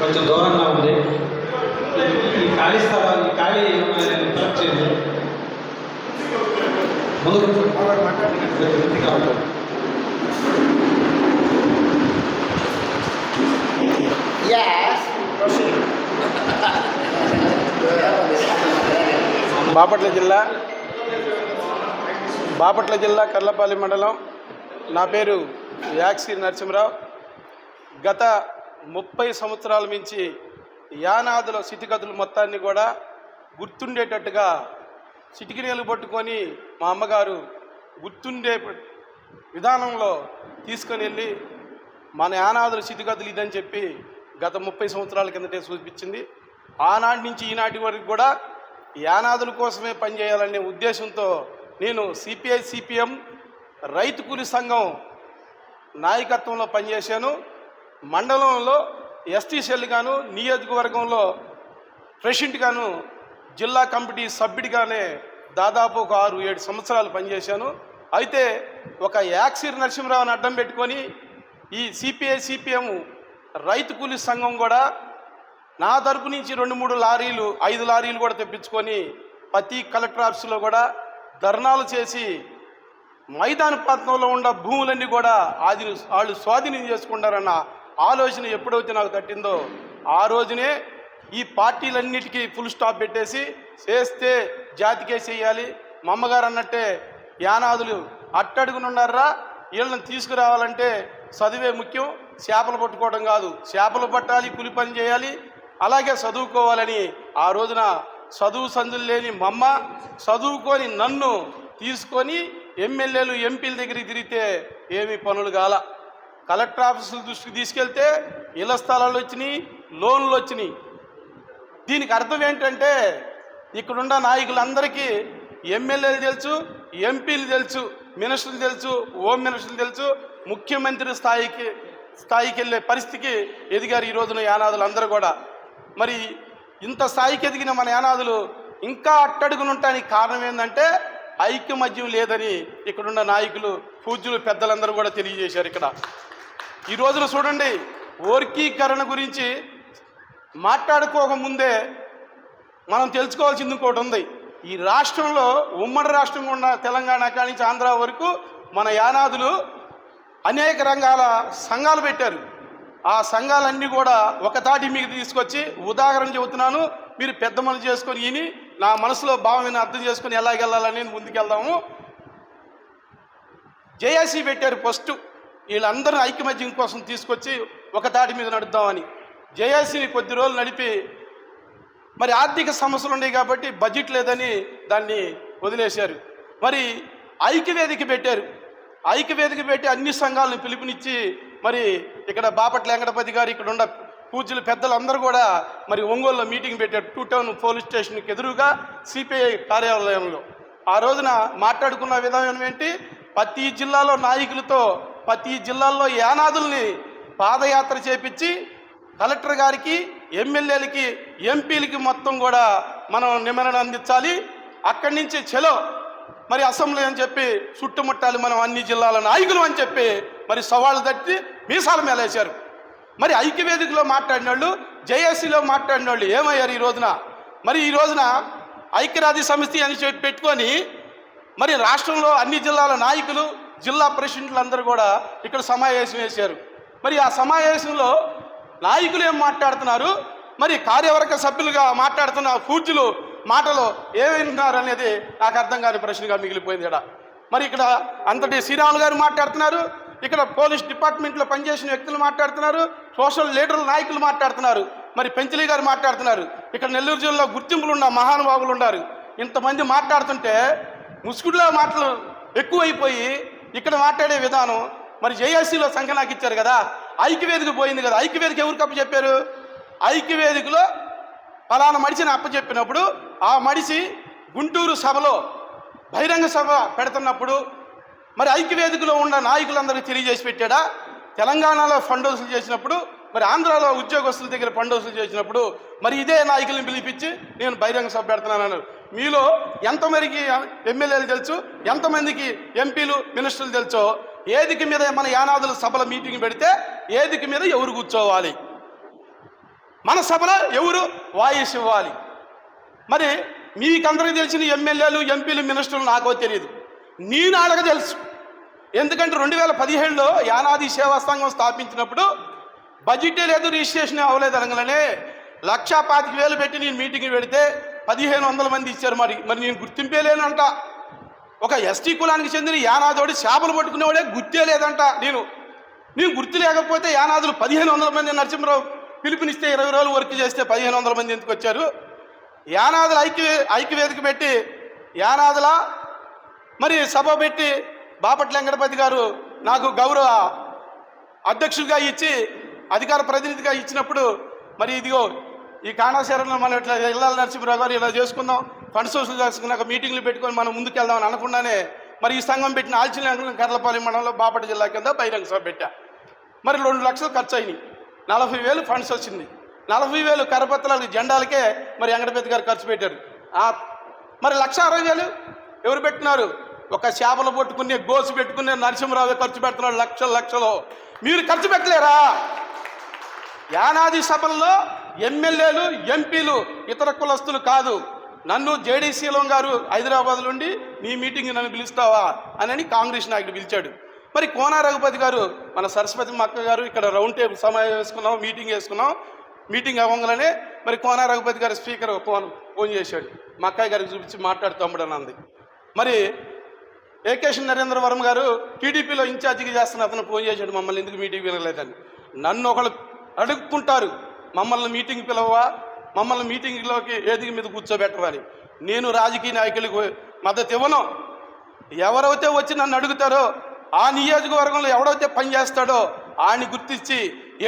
కొంచెం దూరంగా ఉంది. ఈ ఖాళీ స్థలాలు ఈ ఖాళీ కలెక్ట్ చేయండి ముందు. బాపట్ల జిల్లా బాపట్ల జిల్లా కర్లపల్లి మండలం. నా పేరు యాక్సి నరసింహరావు. గత ముప్పై సంవత్సరాల నుంచి యానాదుల స్థితిగతులు మొత్తాన్ని కూడా గుర్తుండేటట్టుగా చిటికినీళ్ళు పట్టుకొని మా అమ్మగారు గుర్తుండే విధానంలో తీసుకొని వెళ్ళి మన యానాదుల స్థితిగతులు ఇదని చెప్పి గత ముప్పై సంవత్సరాల కిందటే చూపించింది ఆనాటి నుంచి ఈనాటి వరకు కూడా యానాదుల కోసమే పనిచేయాలనే ఉద్దేశంతో నేను సిపిఐ సిపిఎం రైతు కూలి సంఘం నాయకత్వంలో పనిచేశాను. మండలంలో ఎస్టీ గాను నియోజకవర్గంలో ప్రెసిడెంట్గాను జిల్లా కమిటీ సభ్యుడిగానే దాదాపు ఒక ఆరు ఏడు సంవత్సరాలు పనిచేశాను. అయితే ఒక యాక్సిర్ నరసింహరావుని అడ్డం పెట్టుకొని ఈ సిపిఐ సిపిఎం రైతు కూలీ సంఘం కూడా నా తరపు నుంచి రెండు మూడు లారీలు ఐదు లారీలు కూడా తెప్పించుకొని ప్రతి కలెక్టర్ ఆఫీసులో కూడా ధర్నాలు చేసి మైదాన ప్రాంతంలో ఉన్న భూములన్నీ కూడా ఆది వాళ్ళు స్వాధీనం చేసుకుంటారన్న ఆలోచన ఎప్పుడైతే నాకు తట్టిందో ఆ రోజునే ఈ పార్టీలన్నిటికీ ఫుల్ స్టాప్ పెట్టేసి చేస్తే జాతికే చేయాలి మా అమ్మగారు అన్నట్టే యానాదులు అట్టడుగునున్నారా వీళ్ళని తీసుకురావాలంటే చదివే ముఖ్యం చేపలు పట్టుకోవడం కాదు. చేపలు పట్టాలి కూలి పని చేయాలి అలాగే చదువుకోవాలని ఆ రోజున చదువు సందులు లేని మమ్మ చదువుకొని నన్ను తీసుకొని ఎమ్మెల్యేలు ఎంపీల దగ్గరికి తిరిగితే ఏమి పనులు కాల. కలెక్టర్ ఆఫీసుల దృష్టికి తీసుకెళ్తే ఇళ్ళ స్థలాలు వచ్చినాయి లోన్లు వచ్చినాయి. దీనికి అర్థం ఏంటంటే ఇక్కడున్న నాయకులందరికీ ఎమ్మెల్యేలు తెలుసు ఎంపీలు తెలుసు మినిస్టర్లు తెలుసు హోమ్ మినిస్టర్లు తెలుసు ముఖ్యమంత్రి స్థాయికి స్థాయికి వెళ్ళే పరిస్థితికి ఎదిగారు ఈ రోజున యానాదులు అందరూ కూడా. మరి ఇంత స్థాయికి ఎదిగిన మన యానాదులు ఇంకా అట్టడుగునుంటానికి కారణం ఏంటంటే ఐక్యమద్యం లేదని ఇక్కడున్న నాయకులు పూజ్యులు పెద్దలందరూ కూడా తెలియజేశారు ఇక్కడ. ఈ రోజున చూడండి వర్గీకరణ గురించి మాట్లాడుకోకముందే మనం తెలుసుకోవాల్సింది ఇంకోటి ఉంది. ఈ రాష్ట్రంలో ఉమ్మడి రాష్ట్రం ఉన్న తెలంగాణ కాడి నుంచి ఆంధ్ర వరకు మన యానాదులు అనేక రంగాల సంఘాలు పెట్టారు. ఆ సంఘాలన్నీ కూడా ఒక తాటి మీకు తీసుకొచ్చి ఉదాహరణ చెబుతున్నాను. మీరు పెద్ద మనసు చేసుకొని విని నా మనసులో భావం అర్థం చేసుకొని ఎలాగెళ్ళాలని ముందుకెళ్దాము. జేఏసీ పెట్టారు ఫస్ట్. వీళ్ళందరూ ఐక్యమత్యం కోసం తీసుకొచ్చి ఒక దాటి మీద నడుద్దామని. జేఏసీని కొద్ది రోజులు నడిపి మరి ఆర్థిక సమస్యలు ఉన్నాయి కాబట్టి బడ్జెట్ లేదని దాన్ని వదిలేశారు. మరి ఐక్యవేదిక పెట్టారు. ఐక్యవేదిక పెట్టి అన్ని సంఘాలను పిలుపునిచ్చి మరి ఇక్కడ బాపట్ల వెంకటపతి గారు ఇక్కడ ఉన్న పూజలు పెద్దలందరూ కూడా మరి ఒంగోలులో మీటింగ్ పెట్టారు. టూ టౌన్ పోలీస్ స్టేషన్కి ఎదురుగా సిపిఐ కార్యాలయంలో. ఆ రోజున మాట్లాడుకున్న విధానం ఏంటి? ప్రతి జిల్లాలో నాయకులతో ప్రతి జిల్లాల్లో యానాదుల్ని పాదయాత్ర చేపించి కలెక్టర్ గారికి ఎమ్మెల్యేలకి ఎంపీలకి మొత్తం కూడా మనం నిమరణ అందించాలి. అక్కడి నుంచి చెలో మరి అసెంబ్లీ అని చెప్పి చుట్టుముట్టాలి మనం అన్ని జిల్లాల నాయకులు అని చెప్పి మరి సవాళ్ళు తట్టి మీసాల మేలేశారు మరి ఐక్యవేదికలో మాట్లాడిన వాళ్ళు జేఏసీలో మాట్లాడిన వాళ్ళు ఏమయ్యారు ఈ రోజున? మరి ఈ రోజున ఐక్యరాజ్య సమితి అని చెప్పి పెట్టుకొని మరి రాష్ట్రంలో అన్ని జిల్లాల నాయకులు జిల్లా ప్రెసిడెంట్లందరూ కూడా ఇక్కడ సమావేశం వేశారు మరి ఆ సమావేశంలో నాయకులు ఏం మాట్లాడుతున్నారు? మరి కార్యవర్గ సభ్యులుగా మాట్లాడుతున్న పూజ్యులు మాటలు ఏమింటున్నారు అనేది నాకు అర్థం కాని ప్రశ్నగా మిగిలిపోయింది ఇక్కడ. మరి ఇక్కడ అంతటి శ్రీరాములు గారు మాట్లాడుతున్నారు ఇక్కడ పోలీస్ డిపార్ట్మెంట్లో పనిచేసిన వ్యక్తులు మాట్లాడుతున్నారు సోషల్ లీడర్ల నాయకులు మాట్లాడుతున్నారు మరి పెంచలి గారు మాట్లాడుతున్నారు. ఇక్కడ నెల్లూరు జిల్లాలో గుర్తింపులు ఉన్న మహానుభావులు ఉన్నారు ఇంతమంది మాట్లాడుతుంటే ముసుగుడులో మాటలు ఎక్కువైపోయి ఇక్కడ మాట్లాడే విధానం మరి జేఏసీలో సంఖ్య నాకు ఇచ్చారు కదా ఐక్యవేదిక పోయింది కదా ఐక్యవేదిక ఎవరికి అప్పు చెప్పారు? ఐక్యవేదికలో పలానా మడిసిని అప్పచెప్పినప్పుడు ఆ మడిసి గుంటూరు సభలో బహిరంగ సభ పెడుతున్నప్పుడు మరి ఐక్యవేదికలో ఉన్న నాయకులందరికీ తెలియజేసి పెట్టాడా? తెలంగాణలో ఫండ్ వసూలు చేసినప్పుడు మరి ఆంధ్రాలో ఉద్యోగస్తుల దగ్గర ఫండ్ వసూలు చేసినప్పుడు మరి ఇదే నాయకుల్ని పిలిపించి నేను బహిరంగ సభ పెడుతున్నాను మీలో ఎంతమందికి ఎమ్మెల్యేలు తెలుసు ఎంతమందికి ఎంపీలు మినిస్టర్లు తెలుసో ఏదికి మీద మన యానాదుల సభల మీటింగ్ పెడితే ఏదికి మీద ఎవరు కూర్చోవాలి? మన సభలో ఎవరు వాయిస్ ఇవ్వాలి? మరి మీకందరికీ తెలిసిన ఎమ్మెల్యేలు ఎంపీలు మినిస్టర్లు నాకో తెలియదు నేను అడగ తెలుసు. ఎందుకంటే రెండు వేల పదిహేడులో యానాది సేవా సంఘం స్థాపించినప్పుడు బడ్జెటే లేదు రిజిస్ట్రేషన్ అవ్వలేదు అనగానే లక్షా పాతిక వేలు పెట్టి నేను మీటింగ్ పెడితే పదిహేను వందల మంది ఇచ్చారు మరి. మరి నేను గుర్తింపే లేనంట ఒక ఎస్టీ కులానికి చెందిన యానాదోడి చేపలు పట్టుకునేవాడే గుర్తే లేదంట. నేను నేను గుర్తు లేకపోతే యానాదులు పదిహేను వందల మంది నరసింహరావు పిలుపునిస్తే ఇరవై రోజులు వర్క్ చేస్తే పదిహేను వందల మంది ఎందుకు వచ్చారు? యానాదుల ఐక్య ఐక్యవేదిక పెట్టి యానాదుల మరి సభ పెట్టి బాపట్ల వెంకటపతి గారు నాకు గౌరవ అధ్యక్షుడిగా ఇచ్చి అధికార ప్రతినిధిగా ఇచ్చినప్పుడు మరి ఇదిగో ఈ కాణాశరణలో మనం ఇట్లా ఇళ్ళ నరసింహరావు గారు ఇలా చేసుకుందాం ఫండ్ సోర్సులు చేసుకున్నాక మీటింగ్లు పెట్టుకొని మనం ముందుకెళ్దామని అనకుండానే మరి ఈ సంఘం పెట్టిన ఆల్చిన కర్లపాలెం మండలంలో బాపట్ల జిల్లా కింద బహిరంగ సభ పెట్టా. మరి రెండు లక్షలు ఖర్చు అయినాయి నలభై వేలు ఫండ్స్ వచ్చింది. నలభై వేలు కరపత్రాలు జెండాలకే మరి వెంకటపతి గారు ఖర్చు పెట్టారు. మరి లక్ష అరవై వేలు? ఎవరు పెట్టినారు? ఒక చేపలు పట్టుకునే గోసు పెట్టుకునే నరసింహరావు ఖర్చు పెడుతున్నాడు లక్షలు లక్షలు. మీరు ఖర్చు పెట్టలేరా? యానాది సభల్లో ఎమ్మెల్యేలు ఎంపీలు ఇతర కులస్తులు కాదు. నన్ను జేడీసీలో గారు హైదరాబాద్ నుండి నీ మీటింగ్ నన్ను పిలుస్తావా అని కాంగ్రెస్ నాయకుడు పిలిచాడు. మరి కోన రఘుపతి గారు మన సరస్వతి మక్క గారు ఇక్కడ రౌండ్ టేబుల్ సమావేశం వేసుకున్నాం మీటింగ్ వేసుకున్నాం మీటింగ్ అవ్వగానే మరి కోన రఘుపతి గారు స్పీకర్ ఫోన్ ఫోన్ చేశాడు. మా గారికి చూపించి మాట్లాడుతామడు అంది మరి ఏకేష్ నరేంద్ర వర్మ గారు టీడీపీలో ఇన్ఛార్జిగా చేస్తున్న అతను ఫోన్ చేశాడు మమ్మల్ని ఎందుకు మీటింగ్ వినలేదని నన్ను ఒకళ్ళు అడుక్కుంటారు. మమ్మల్ని మీటింగ్ పిలవవా? మమ్మల్ని మీటింగ్లోకి ఏదికి మీద కూర్చోబెట్టవని నేను రాజకీయ నాయకులకు మద్దతు ఇవ్వను. ఎవరైతే వచ్చి నన్ను అడుగుతారో ఆ నియోజకవర్గంలో ఎవడైతే పనిచేస్తాడో ఆయన్ని గుర్తించి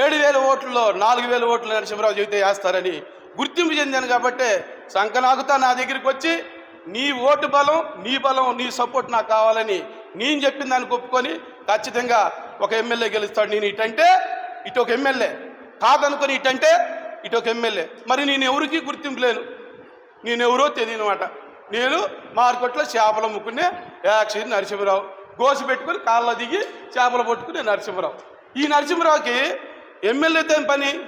ఏడు వేల ఓట్లలో నాలుగు వేల ఓట్లు నరసింహరావు చెబితే వేస్తారని గుర్తింపు చెందాను కాబట్టి సంకనాగుతా నా దగ్గరికి వచ్చి నీ ఓటు బలం నీ బలం నీ సపోర్ట్ నాకు కావాలని నేను చెప్పిన దానికి ఒప్పుకొని ఖచ్చితంగా ఒక ఎమ్మెల్యే గెలుస్తాడు నేను ఇటంటే ఇటు ఒక ఎమ్మెల్యే. కాదనుకొని ఇటంటే ఇటు ఒక ఎమ్మెల్యే. మరి నేను ఎవరికి గుర్తింపు లేను. నేనెవరో తెలియనమాట నేను మార్కెట్లో చేపలు అమ్ముకునే యాక్షన్ నరసింహరావు. గోసి పెట్టుకుని కాళ్ళ దిగి చేపలు పట్టుకునే నరసింహరావు. ఈ నరసింహరావుకి ఎమ్మెల్యేతో ఏం పని?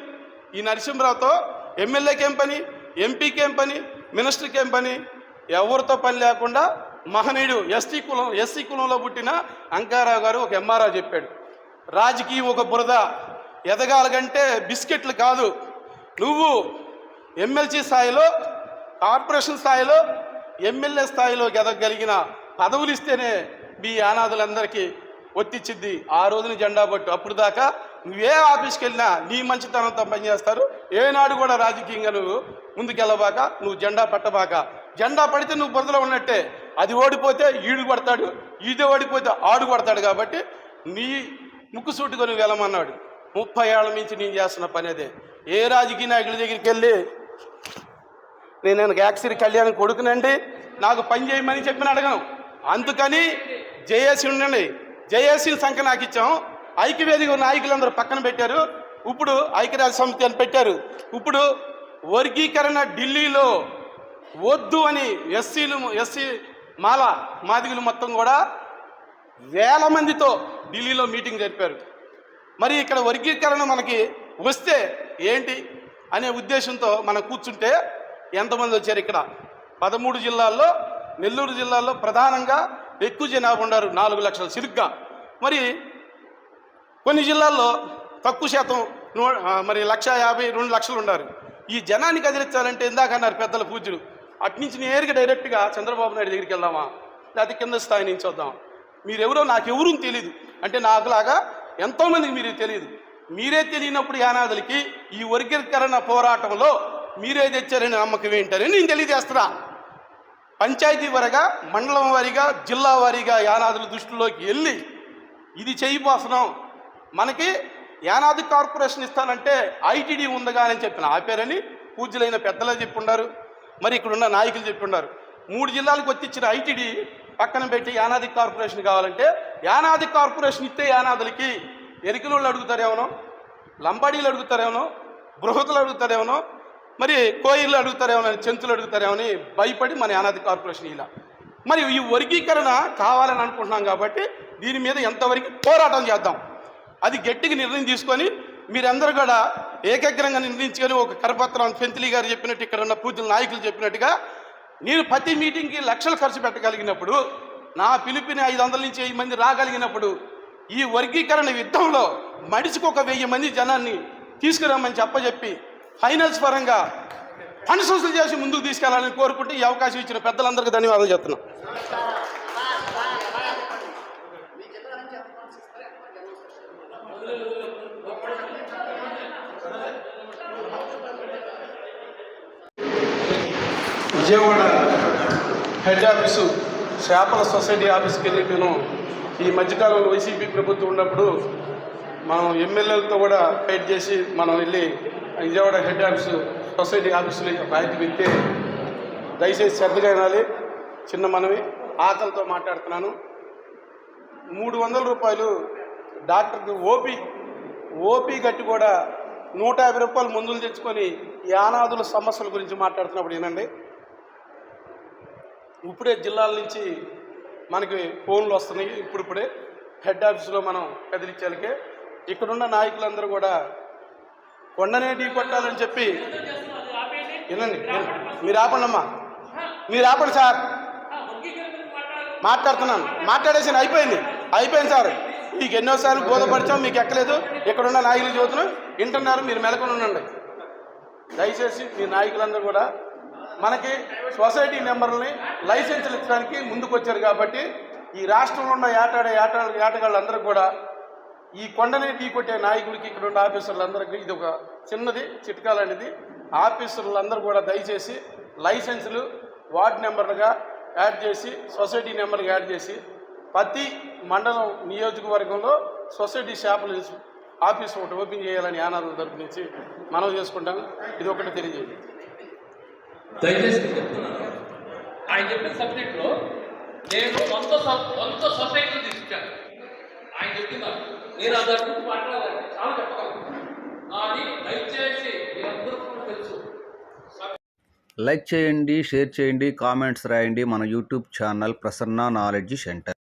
ఈ నరసింహరావుతో ఎమ్మెల్యేకి ఏం పని? ఎంపీకి ఏం పని? మినిస్టర్కి ఏం పని? ఎవరితో పని లేకుండా మహనీయుడు ఎస్టీ కులం ఎస్సీ కులంలో పుట్టిన అంకారావు గారు ఒక ఎంఆర్ఆ చెప్పాడు. రాజకీయం ఒక బురద. ఎదగాలంటే బిస్కెట్లు కాదు. నువ్వు ఎమ్మెల్సీ స్థాయిలో కార్పొరేషన్ స్థాయిలో ఎమ్మెల్యే స్థాయిలో ఎదగలిగిన పదవులు ఇస్తేనే మీ అనాథులందరికీ ఒత్తిచ్చిద్ది. ఆ రోజున జెండా పట్టు. అప్పుడు దాకా నువ్వే ఆఫీస్కి వెళ్ళినా నీ మంచితనంతో పనిచేస్తారు. ఏనాడు కూడా రాజకీయంగా నువ్వు ముందుకెళ్ళబాక నువ్వు జెండా పట్టబాక. జెండా పడితే నువ్వు బురదలో ఉన్నట్టే. అది ఓడిపోతే ఈడు కొడతాడు ఈడు ఓడిపోతే ఆడు కొడతాడు కాబట్టి నీ ముక్కు సూటుకొని వెళ్ళమన్నాడు. ముప్పై ఏళ్ళ నుంచి నేను చేస్తున్న పని అదే. ఏ రాజకీయ నాయకుల దగ్గరికి వెళ్ళి నేను యాక్సిరి కళ్యాణ్ కొడుకునండి నాకు పని చేయమని చెప్పిన అడగను. అందుకని జేఏసీ ఉండండి. జేఏసీ సంఖ్య నాకు ఇచ్చాం. ఐక్యవేదిక నాయకులందరూ పక్కన పెట్టారు. ఇప్పుడు ఐక్యరాజ్య సమితి అని పెట్టారు. ఇప్పుడు వర్గీకరణ ఢిల్లీలో వద్దు అని ఎస్సీలు ఎస్సీ మాల మాదిగులు మొత్తం కూడా వేల మందితో ఢిల్లీలో మీటింగ్ జరిపారు. మరి ఇక్కడ వర్గీకరణ మనకి వస్తే ఏంటి అనే ఉద్దేశంతో మనం కూర్చుంటే ఎంతమంది వచ్చారు ఇక్కడ? పదమూడు జిల్లాల్లో నెల్లూరు జిల్లాలో ప్రధానంగా ఎక్కువ జనాభా ఉన్నారు నాలుగు లక్షల సిరుగ్గా మరి కొన్ని జిల్లాల్లో తక్కువ శాతం మరి లక్ష యాభై రెండు లక్షలు ఉన్నారు. ఈ జనాన్ని కదిలించాలంటే ఇందాక అన్నారు పెద్దల పూజ్యుడు అట్నుంచి నేరుగా డైరెక్ట్గా చంద్రబాబు నాయుడు దగ్గరికి వెళ్దామా? లేకపోతే కింద స్థాయి నుంచి వద్దాం మీరెవరో నాకెవరూ తెలియదు. అంటే నాకులాగా ఎంతోమందికి మీరు తెలియదు మీరే తెలియనప్పుడు యానాదులకి ఈ వర్గీకరణ పోరాటంలో మీరే తెచ్చారని నమ్మకం ఏంటని నేను తెలియజేస్తున్నా. పంచాయతీ వారిగా మండలం వారీగా జిల్లా వారీగా యానాదుల దృష్టిలోకి వెళ్ళి ఇది చేయబోతున్నాం మనకి యానాది కార్పొరేషన్ ఇస్తానంటే ఐటీడీ ఉందిగా అని చెప్పిన ఆపారని పూజలైన పెద్దలే చెప్పుండారు మరి ఇక్కడున్న నాయకులు చెప్పుండారు మూడు జిల్లాలకు వచ్చిచ్చిన ఐటీడీ పక్కన పెట్టి యానాది కార్పొరేషన్ కావాలంటే యానాది కార్పొరేషన్ ఇస్తే యానాదులకి ఎరికలోళ్ళు అడుగుతారేమో లంబాడీలు అడుగుతారేమో బృహతులు అడుగుతారేమో మరి కోయిళ్ళు అడుగుతారేమో అని చెంచులు అడుగుతారేమో అని భయపడి మన యానాది కార్పొరేషన్ ఇలా. మరి ఈ వర్గీకరణ కావాలని అనుకుంటున్నాం కాబట్టి దీని మీద ఎంతవరకు పోరాటం చేద్దాం. అది గట్టిగా నిర్ణయం తీసుకొని మీరందరూ కూడా ఏకగ్రంగా నిర్ణయించుకొని ఒక కరపత్రం పెంతిలి గారు చెప్పినట్టు ఇక్కడ ఉన్న పూజల నాయకులు చెప్పినట్టుగా నేను ప్రతి మీటింగ్కి లక్షలు ఖర్చు పెట్టగలిగినప్పుడు నా పిలుపుని ఐదు వందల నుంచి వెయ్యి మంది రాగలిగినప్పుడు ఈ వర్గీకరణ యుద్ధంలో మనిషికి ఒక వెయ్యి మంది జనాన్ని తీసుకురామని చెప్పజెప్పి ఫైనల్స్ పరంగా పనిసూసులు చేసి ముందుకు తీసుకెళ్ళాలని కోరుకుంటూ ఈ అవకాశం ఇచ్చిన పెద్దలందరికీ ధన్యవాదాలు చెప్తున్నాం. విజయవాడ హెడ్ ఆఫీసు చేపల సొసైటీ ఆఫీస్కి వెళ్ళి నేను ఈ మధ్యకాలంలో వైసీపీ ప్రభుత్వం ఉన్నప్పుడు మనం ఎమ్మెల్యేలతో కూడా ఫైట్ చేసి మనం వెళ్ళి విజయవాడ హెడ్ ఆఫీసు సొసైటీ ఆఫీసులో రాయితీ వెళ్తే దయచేసి శ్రద్ధగా వినాలి. చిన్న మనవి ఆకలితో మాట్లాడుతున్నాను. మూడు వందల రూపాయలు డాక్టర్కి ఓపీ ఓపీ కట్టి కూడా నూట యాభై రూపాయలు మందులు తెచ్చుకొని యానాదుల సమస్యల గురించి మాట్లాడుతున్నప్పుడు ఏనండి ఇప్పుడే జిల్లాల నుంచి మనకి ఫోన్లు వస్తున్నాయి. ఇప్పుడిప్పుడే హెడ్ ఆఫీస్లో మనం కదిలించాలకే ఇక్కడున్న నాయకులందరూ కూడా కొండనే ఢీ కొట్టాలని చెప్పి వినండి మీరు ఆపండమ్మా. మీరు ఆపండి సార్. మాట్లాడుతున్నాను. మాట్లాడేసి అయిపోయింది. అయిపోయింది సార్. మీకు ఎన్నోసార్లు బోధపరిచాం మీకు ఎక్కలేదు. ఇక్కడున్న నాయకులు చదువుతున్నాం వింటున్నారు. మీరు మెలకొని ఉండండి. దయచేసి మీ నాయకులందరూ కూడా మనకి సొసైటీ మెంబర్లని లైసెన్సులు ఇచ్చడానికి ముందుకొచ్చారు కాబట్టి ఈ రాష్ట్రంలో ఉన్న ఏటాడే ఏట ఏటగాళ్ళందరూ కూడా ఈ కొండని ఢీకొట్టే నాయకులకి ఇక్కడ ఉన్న ఆఫీసర్లందరికీ ఇది ఒక చిన్నది చిట్కాలనేది ఆఫీసర్లందరూ కూడా దయచేసి లైసెన్సులు వార్డు నెంబర్లుగా యాడ్ చేసి సొసైటీ నెంబర్గా యాడ్ చేసి ప్రతి మండలం నియోజకవర్గంలో సొసైటీ షాపులు ఆఫీస్ ఒకటి ఓపెన్ చేయాలని యానాదుల తరపు నుంచి మనం చేసుకుంటాం ఇది ఒకటి తెలియజేయండి. దయచేసి నేను చెప్తున్నాను ఆయన చెప్పిన సబ్జెక్ట్లో నేను వంద వంద సొసైటీలు తీసుకొచ్చాను. ఆయన చెప్తున్నారు నేను ఆ దాని గురించి మాట్లాడాలి. చాలా చెప్పగలను. కానీ దయచేసి మీరందరూ తెలుసు. లైక్ చేయండి షేర్ చేయండి కామెంట్స్ రాయండి మన YouTube channel Prasanna knowledge centre.